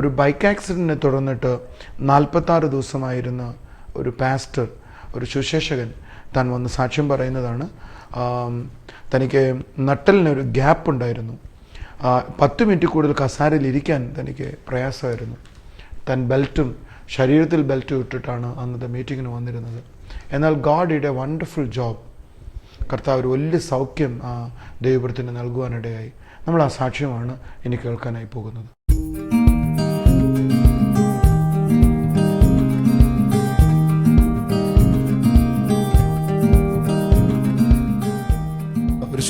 ഒരു ബൈക്ക് ആക്സിഡന്റിനെ തുടർന്നിട്ട് നാൽപ്പത്താറ് ദിവസമായിരുന്ന ഒരു പാസ്റ്റർ ഒരു സുശേഷകൻ താൻ വന്ന് സാക്ഷ്യം പറയുന്നതാണ്. തനിക്ക് നട്ടലിനൊരു ഗ്യാപ്പ് ഉണ്ടായിരുന്നു. പത്ത് മിനിറ്റ് കൂടുതൽ കസാരയിൽ ഇരിക്കാൻ തനിക്ക് പ്രയാസമായിരുന്നു. തൻ ബെൽറ്റും ശരീരത്തിൽ ബെൽറ്റും ഇട്ടിട്ടാണ് അന്നത്തെ മീറ്റിങ്ങിന് വന്നിരുന്നത്. എന്നാൽ God did a wonderful job കർത്താവ് ഒരു വലിയ സൗഖ്യം ആ ദൈവപുരത്തിന് നൽകുവാനിടയായി. നമ്മൾ ആ സാക്ഷ്യമാണ് ഇനി കേൾക്കാനായി പോകുന്നത്.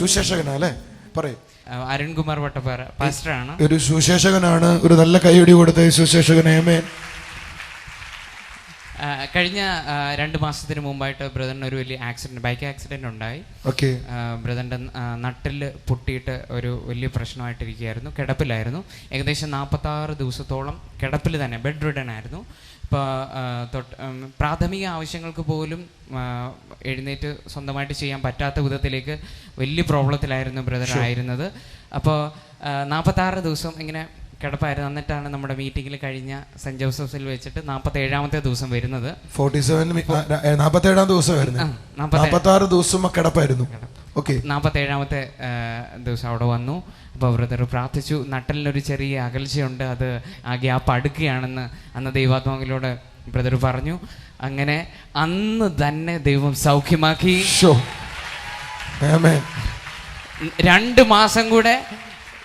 സുശേഷകനല്ലേ പറയും. അരുൺകുമാർ വട്ടപ്പാറ പാസ്റ്ററാണ്. ഒരു സുശേഷകനാണ് ഒരു നല്ല കൈയടി കൊടുത്ത സുശേഷകനെ കഴിഞ്ഞ രണ്ട് മാസത്തിന് മുമ്പായിട്ട് ബ്രദറിന് ഒരു വലിയ ആക്സിഡന്റ് ബൈക്ക് ആക്സിഡന്റ് ഉണ്ടായി. ബ്രദറിന്റെ നട്ടിൽ പൊട്ടിയിട്ട് ഒരു വലിയ പ്രശ്നമായിട്ടിരിക്കുകയായിരുന്നു കിടപ്പിലായിരുന്നു. ഏകദേശം നാൽപ്പത്തി ആറ് ദിവസത്തോളം കിടപ്പിൽ തന്നെ ബെഡ് റിഡൻ ആയിരുന്നു ഇപ്പോൾ തൊട്ട് പ്രാഥമിക ആവശ്യങ്ങൾക്ക് പോലും എഴുന്നേറ്റ് സ്വന്തമായിട്ട് ചെയ്യാൻ പറ്റാത്ത വിധത്തിലേക്ക് വലിയ പ്രോബ്ലത്തിലായിരുന്നു ബ്രദർ ആയിരുന്നത്. അപ്പോൾ നാൽപ്പത്താറ് ദിവസം ഇങ്ങനെ കിടപ്പായിരുന്നു. എന്നിട്ടാണ് നമ്മുടെ മീറ്റിംഗിൽ കഴിഞ്ഞ സെന്റ് ജോസഫ്സിൽ വെച്ചിട്ട് നാൽപ്പത്തേഴാമത്തെ ദിവസം വരുന്നത്. ഫോർട്ടി സെവൻ ദിവസം നാൽപ്പത്തി നാപ്പത്തി ആറ് ദിവസം കിടപ്പായിരുന്നു. ഓക്കെ. നാൽപ്പത്തേഴാമത്തെ ദിവസം അവിടെ വന്നു. അപ്പോൾ ബ്രദർ പ്രാർത്ഥിച്ചു. നട്ടലിനൊരു ചെറിയ അകൽച്ചയുണ്ട്. അത് ആ ഗ്യാപ്പ് അടുക്കുകയാണെന്ന് അന്ന് ദൈവാത്മാവിലൂടെ ബ്രദർ പറഞ്ഞു. അങ്ങനെ അന്ന് തന്നെ ദൈവം സൗഖ്യമാക്കി. രണ്ട് മാസം കൂടെ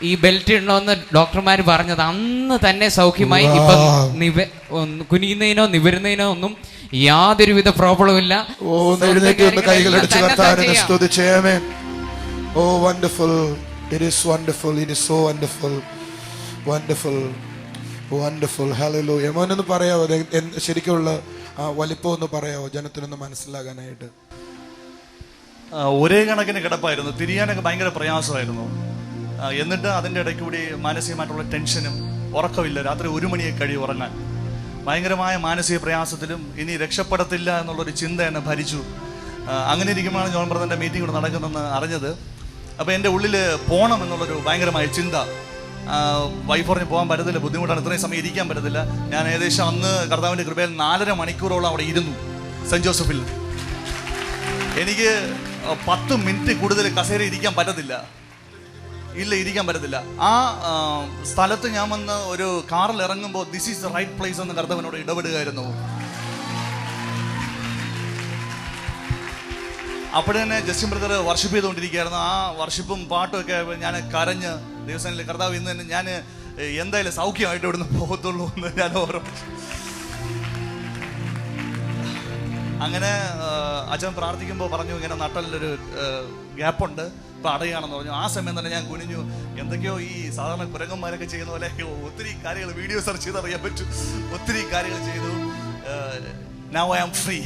ഈ ബെൽറ്റ് ഉണ്ടോന്ന് ഡോക്ടർമാർ പറഞ്ഞത് അന്ന് തന്നെ സൗഖ്യമായി. ഇപ്പൊ നിവ കുനിയുന്നതിനോ നിവരുന്നതിനോ ഒന്നും യാതൊരുവിധ പ്രോബ്ലവും ഇല്ല. ഓ ഒന്ന് എഴുന്നേറ്റ് ഒന്ന് കൈകളടിച്ച് കർത്താവിനെ സ്തുതിച്ചേമേ ഓ wonderful. It is wonderful it is so wonderful wonderful wonderful hello യമോനൊന്ന് പറയാവോ? ശരിക്കുള്ള ആ വലിപ്പം ഒന്ന് പറയാവോ? ജനത്തിനൊന്ന് മനസ്സിലാകാനായിട്ട്. ആ, ഒരേ കണക്കിന് കിടപ്പായിരുന്നു. തിരിയാനൊക്കെ ഭയങ്കര പ്രയാസമായിരുന്നു. എന്നിട്ട് അതിന്റെ ഇടയ്ക്ക് കൂടി മാനസികമായിട്ടുള്ള ടെൻഷനും ഉറക്കമില്ല. രാത്രി ഒരു മണിയെ കഴിയും ഉറങ്ങാൻ. ഭയങ്കരമായ മാനസിക പ്രയാസത്തിലും ഇനി രക്ഷപ്പെടത്തില്ല എന്നുള്ളൊരു ചിന്ത എന്നെ ഭരിച്ചു. അങ്ങനെ ഇരിക്കുമ്പോഴാണ് ജോൺ ബ്രദറിന്റെ മീറ്റിംഗ് ഇവിടെ നടക്കുന്നതെന്ന് അറിഞ്ഞത്. അപ്പോൾ എന്റെ ഉള്ളിൽ പോകണം എന്നുള്ളൊരു ഭയങ്കരമായ ചിന്ത. വൈഫ് പറഞ്ഞ് പോകാൻ പറ്റത്തില്ല ബുദ്ധിമുട്ടാണ് ഇത്രയും സമയം ഇരിക്കാൻ പറ്റത്തില്ല. ഞാൻ ഏകദേശം അന്ന് കർത്താവിന്റെ കൃപയിൽ നാലര മണിക്കൂറോളം അവിടെ ഇരുന്നു സെന്റ് ജോസഫിൽ. എനിക്ക് പത്ത് മിനിറ്റ് കൂടുതൽ കസേര ഇരിക്കാൻ പറ്റത്തില്ല. ഇല്ല ഇരിക്കാൻ പറ്റത്തില്ല. ആ സ്ഥലത്ത് ഞാൻ വന്ന് ഒരു കാറിൽ ഇറങ്ങുമ്പോൾ this is the right place എന്ന് കർത്തവനോട് ഇടപെടുകയായിരുന്നു. അപ്പോൾ തന്നെ ജസ്റ്റിൻ ബ്രദർ വർഷിപ്പ് ചെയ്തുകൊണ്ടിരിക്കുകയായിരുന്നു. ആ വർഷിപ്പും പാട്ടും ഒക്കെ ഞാൻ കരഞ്ഞ് ദിവസങ്ങളിൽ കർത്താവ് ഇന്ന് തന്നെ ഞാൻ എന്തായാലും സൗഖ്യമായിട്ട് ഇവിടുന്ന് പോകത്തുള്ളൂ എന്ന് ഞാൻ ഓർമ്മിച്ചു. അങ്ങനെ അച്ഛൻ പ്രാർത്ഥിക്കുമ്പോൾ പറഞ്ഞു ഇങ്ങനെ നട്ടലിലൊരു ഗ്യാപ്പുണ്ട് ഇപ്പം അടയാണെന്ന് പറഞ്ഞു. ആ സമയം തന്നെ ഞാൻ കുനിഞ്ഞു. എന്തൊക്കെയോ ഈ സാധാരണ കുരങ്ങന്മാരൊക്കെ ചെയ്യുന്ന പോലെ ഒത്തിരി കാര്യങ്ങൾ വീഡിയോ സെർച്ച് ചെയ്ത് അറിയാൻ പറ്റും. ഒത്തിരി കാര്യങ്ങൾ ചെയ്തു. Now I am free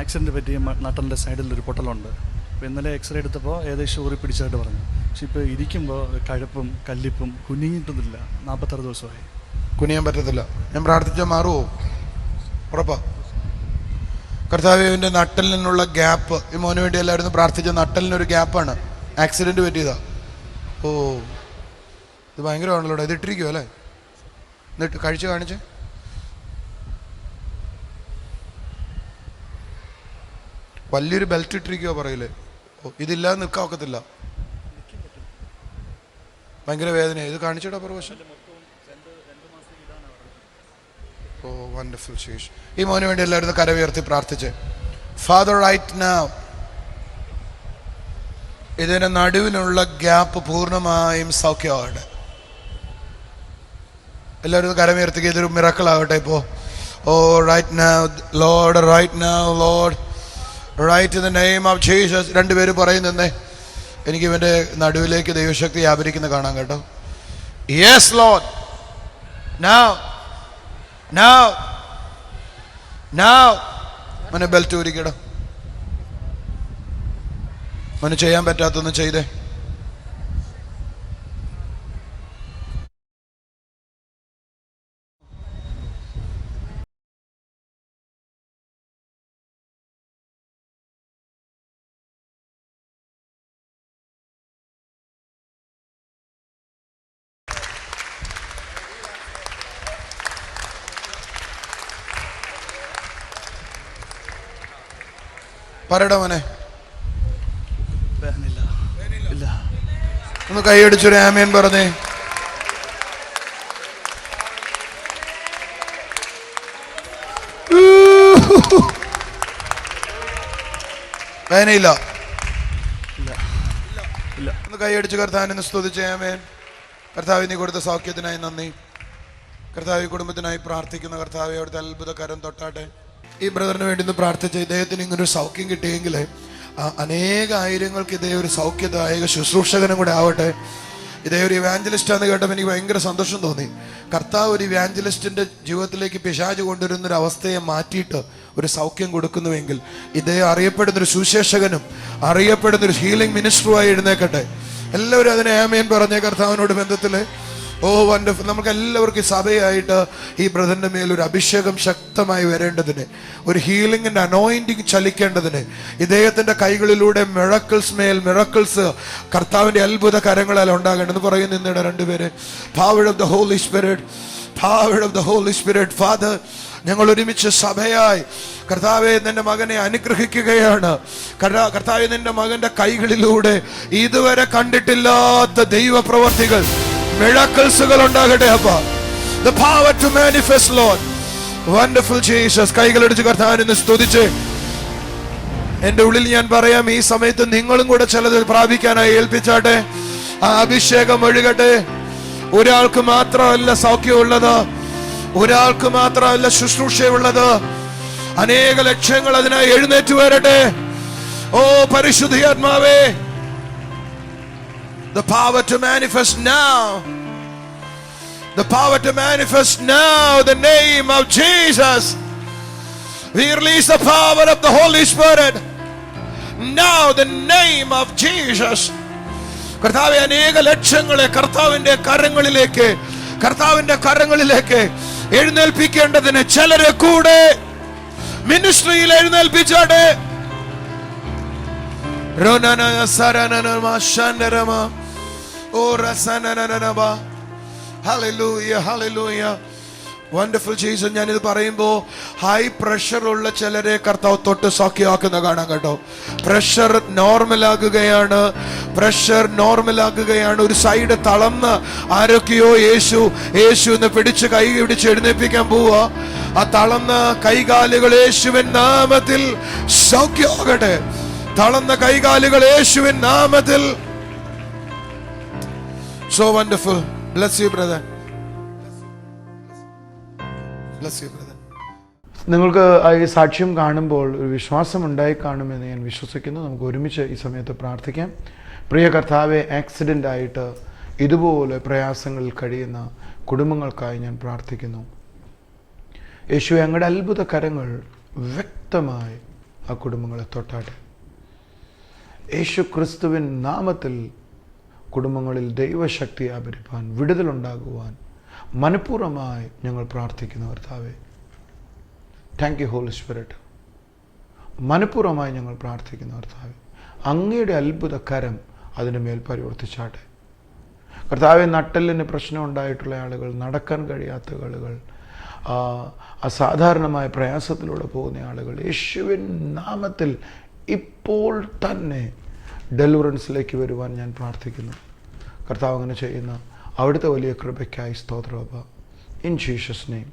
accident പറ്റിയ നട്ടലിന്റെ സൈഡിൽ ഒരു പൊട്ടലുണ്ട്. അപ്പോൾ ഇന്നലെ എക്സ്റേ എടുത്തപ്പോൾ ഏകദേശം ഊറി പിടിച്ചായിട്ട് പറഞ്ഞു. പക്ഷെ ഇപ്പോൾ ഇരിക്കുമ്പോൾ കഴപ്പും കല്ലിപ്പും കുനിഞ്ഞിട്ടില്ല നാൽപ്പത്താറ് ദിവസമായി. കുനിയാൻ പറ്റത്തില്ല. ഞാൻ പ്രാർത്ഥിച്ചാൽ മാറുമോ ഉറപ്പാ. കർത്താവിന്റെ നിന്നുള്ള ഗ്യാപ്പ് ഈ മോന് വേണ്ടി എല്ലാവരും പ്രാർത്ഥിച്ച നട്ടലിനൊരു ഗ്യാപ്പാണ് ആക്സിഡന്റ് പറ്റിയതാ. ഓ ഇത് ഭയങ്കരമാണല്ലോ ഇത് ഇട്ടിരിക്കുമോ അല്ലേ? എന്നിട്ട് കഴിച്ച് കാണിച്ച്. വലിയൊരു ബെൽറ്റ് ഇട്ടിരിക്കുവോ പറയില്ലേ ഇതില്ലാതെ നിൽക്കാൻ ഒക്കത്തില്ല. ഭയങ്കര വേദന ഇത് കാണിച്ചിട്ടാ പ്രവേശം ഓ വണ്ടർഫുൾ ശേഷ്. ഈ മോന് വേണ്ടി എല്ലാവരും കര ഉയർത്തി പ്രാർത്ഥിച്ച്. ഫാദർ റൈറ്റ് now ഇതിന്റെ നടുവിലുള്ള ഗ്യാപ്പ് പൂർണമായും സൗഖ്യമാവട്ടെ എല്ലാവരും കരമുയർത്തിക്ക് ഇതൊരു മിറക്കളാവട്ടെ ഇപ്പോൾ ഇപ്പോ. ഓ right now Lord right now Lord right the name of Jesus രണ്ടുപേരും പറയുന്നേ എനിക്ക് ഇവന്റെ നടുവിലേക്ക് ദൈവശക്തി വ്യാപരിക്കുന്ന കാണാൻ കേട്ടോ. യെസ് ലോഡ് now മോനെ ബെൽറ്റ് ഊരിക്കട. മനു ചെയ്യാൻ പറ്റാത്തൊന്നും ചെയ്തേ. പറയടാ മോനെ. ഒന്ന് കൈയടിച്ചൊരു ആമേൻ പറഞ്ഞേ. വേനയില്ല ഒന്ന് കൈയടിച്ച് കർത്താവിനെ സ്തുതിച്ച ആമേൻ. കർത്താവ് നീ കൊടുത്ത സൗഖ്യത്തിനായി നന്ദി. കർത്താവ് കുടുംബത്തിനായി പ്രാർത്ഥിക്കുന്ന കർത്താവ് അവിടുത്തെ അത്ഭുത കരം തൊട്ടാട്ടെ. ഈ ബ്രദറിന് വേണ്ടി ഒന്ന് പ്രാർത്ഥിച്ച ഇദ്ദേഹത്തിന് ഇങ്ങനൊരു സൗഖ്യം കിട്ടിയെങ്കിൽ അനേക ആയിരങ്ങൾക്ക് ഇതേ ഒരു സൗഖ്യദായക ശുശ്രൂഷകനും കൂടെ ആവട്ടെ. ഇതേ ഒരു ഇവാഞ്ചലിസ്റ്റ് ആണെന്ന് കേട്ടപ്പോൾ എനിക്ക് ഭയങ്കര സന്തോഷം തോന്നി. കർത്താവ് ഒരു ഇവാഞ്ചലിസ്റ്റിന്റെ ജീവിതത്തിലേക്ക് പിശാജ് കൊണ്ടുവരുന്ന ഒരു അവസ്ഥയെ മാറ്റിയിട്ട് ഒരു സൗഖ്യം കൊടുക്കുന്നുവെങ്കിൽ ഇതേ അറിയപ്പെടുന്ന ഒരു സുശേഷകനും അറിയപ്പെടുന്ന ഒരു ഹീലിംഗ് മിനിസ്റ്ററുമായി എഴുന്നേക്കട്ടെ. എല്ലാവരും അതിനെ ആമേൻ പറഞ്ഞ കർത്താവിനോട് ബന്ധത്തിൽ. ഓ വണ്ടർഫുൾ നമുക്ക് എല്ലാവർക്കും സഭയായിട്ട് ഈ ബ്രദറിന്റെ മേൽ ഒരു അഭിഷേകം ശക്തമായി വരേണ്ടതിന് ഒരു ഹീലിംഗിന്റെ അനോയിന്റിങ് ചലിക്കേണ്ടതിന് ഇദ്ദേഹത്തിന്റെ കൈകളിലൂടെ മിറക്കിൾസ് മേൽ മിറക്കിൾസ് കർത്താവിന്റെ അത്ഭുത കരങ്ങളാൽ ഉണ്ടാകേണ്ടത്. പറയും നിന്നിട രണ്ടുപേര് power of the holy spirit power of the holy spirit father ഞങ്ങൾ ഒരുമിച്ച് സഭയായി കർത്താവെ നിന്റെ മകനെ അനുഗ്രഹിക്കുകയാണ്. കർത്താ- കർത്താവെ നിന്റെ മകന്റെ കൈകളിലൂടെ ഇതുവരെ കണ്ടിട്ടില്ലാത്ത ദൈവപ്രവർത്തികൾ മിഴക്കൽസുകൾ ഉണ്ടാകട്ടെ അപ്പ. The power to manifest Lord wonderful Jesus കൈകളടിച്ച് കർത്താവിനെ സ്തുതിച്ച്. എന്റെ ഉള്ളിൽ ഞാൻ പറയാം ഈ സമയത്ത് നിങ്ങളും കൂടെ ചിലത് പ്രാപിക്കാനായി ഏൽപ്പിച്ചാട്ടെ. ആ അഭിഷേകം ഒഴുകട്ടെ. ഒരാൾക്ക് മാത്രമല്ല സൗഖ്യമുള്ളത്. ഒരാൾക്ക് മാത്രമല്ല ശുശ്രൂഷയുള്ളത്. അനേക ലക്ഷ്യങ്ങൾ അതിനായി എഴുന്നേറ്റ് വരട്ടെ. ഓ പരിശുദ്ധിയാത്മാവേ the power to manifest now the power to manifest now the name of Jesus we release the power of the Holy Spirit. Now the name of Jesus. കർത്താവെ അനേക ലക്ഷ്യങ്ങളെ കർത്താവിന്റെ കരങ്ങളിലേക്ക് കർത്താവിന്റെ കരങ്ങളിലേക്ക് എഴുന്നേൽപ്പിക്കേണ്ടതിന് ചിലരെ കൂടെ മിനിസ്ട്രിയിൽ എഴുന്നേൽപ്പിച്ചാട്ടെ രോനന സരനനമ ശനരമ വണ്ടർഫുൾ ജീസസ് ഞാനിത് പറയുമ്പോൾ ഹൈ പ്രഷർ ഉള്ള ചിലരെ കർത്താവ് തൊട്ട് സൗഖ്യമാക്കുന്ന കാണാം കേട്ടോ. പ്രഷർ നോർമലാകുകയാണ് പ്രഷർ നോർമലാകുകയാണ് ഒരു സൈഡ് തളർന്ന് ആരൊക്കെയോ യേശു യേശു എന്ന് പിടിച്ച് കൈ പിടിച്ച് എഴുന്നേൽപ്പിക്കാൻ പോവുക. ആ തളർന്ന കൈകാലുകൾ യേശുവിൻ നാമത്തിൽ സൗഖ്യമാകട്ടെ. തളർന്ന കൈകാലുകൾ യേശുവിൻ നാമത്തിൽ so wonderful. Bless you, brother. Bless you, brother. നിങ്ങൾക്ക് ഈ സാക്ഷ്യം കാണുമ്പോൾ ഒരു വിശ്വാസം ഉണ്ടായി കാണുമെന്ന് ഞാൻ വിശ്വസിക്കുന്നു നമുക്ക് ഒരുമിച്ച് ഈ സമയത്ത് പ്രാർത്ഥിക്കാം പ്രിയ കർത്താവെ ആക്സിഡന്റ് ആയിട്ട് ഇതുപോലെ പ്രയാസങ്ങളിൽ കഴിയുന്ന കുടുംബങ്ങൾക്കായി ഞാൻ പ്രാർത്ഥിക്കുന്നു യേശു ഞങ്ങളുടെ അത്ഭുത കരങ്ങൾ വ്യക്തമായി ആ കുടുംബങ്ങളെ തൊട്ടാട്ടെ യേശു ക്രിസ്തുവിൻ നാമത്തിൽ കുടുംബങ്ങളിൽ ദൈവശക്തി ആപരിപ്പാൻ വിടുതലുണ്ടാകുവാൻ മനഃപൂർവമായി ഞങ്ങൾ പ്രാർത്ഥിക്കുന്നു കർത്താവെ. താങ്ക് യു ഹോളി മനഃപൂർവമായി ഞങ്ങൾ പ്രാർത്ഥിക്കുന്നു കർത്താവെ. അങ്ങയുടെ അത്ഭുത കരം അതിന് മേൽ പരിവർത്തിച്ചാട്ടെ. കർത്താവെ നട്ടലിന് പ്രശ്നം ഉണ്ടായിട്ടുള്ള ആളുകൾ നടക്കാൻ കഴിയാത്ത ആളുകൾ അസാധാരണമായ പ്രയാസത്തിലൂടെ പോകുന്ന ആളുകൾ യേശുവിൻ നാമത്തിൽ ഇപ്പോൾ തന്നെ ഡെലിവറൻസിലേക്ക് വരുവാൻ ഞാൻ പ്രാർത്ഥിക്കുന്നു. കർത്താവ് അങ്ങനെ ചെയ്യുന്ന അവിടുത്തെ വലിയ കൃപയ്ക്കായി സ്തോത്രോപ ഇൻ ജീഷസ് നെയിം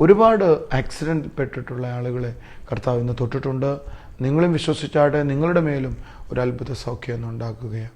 ഒരുപാട് ആക്സിഡന്റ് പെട്ടിട്ടുള്ള ആളുകളെ കർത്താവ് ഇന്ന് തൊട്ടിട്ടുണ്ട്. നിങ്ങളും വിശ്വസിച്ചാട്ടെ നിങ്ങളുടെ മേലും ഒരു അത്ഭുത സൗഖ്യം ഉണ്ടാക്കുകയാണ്.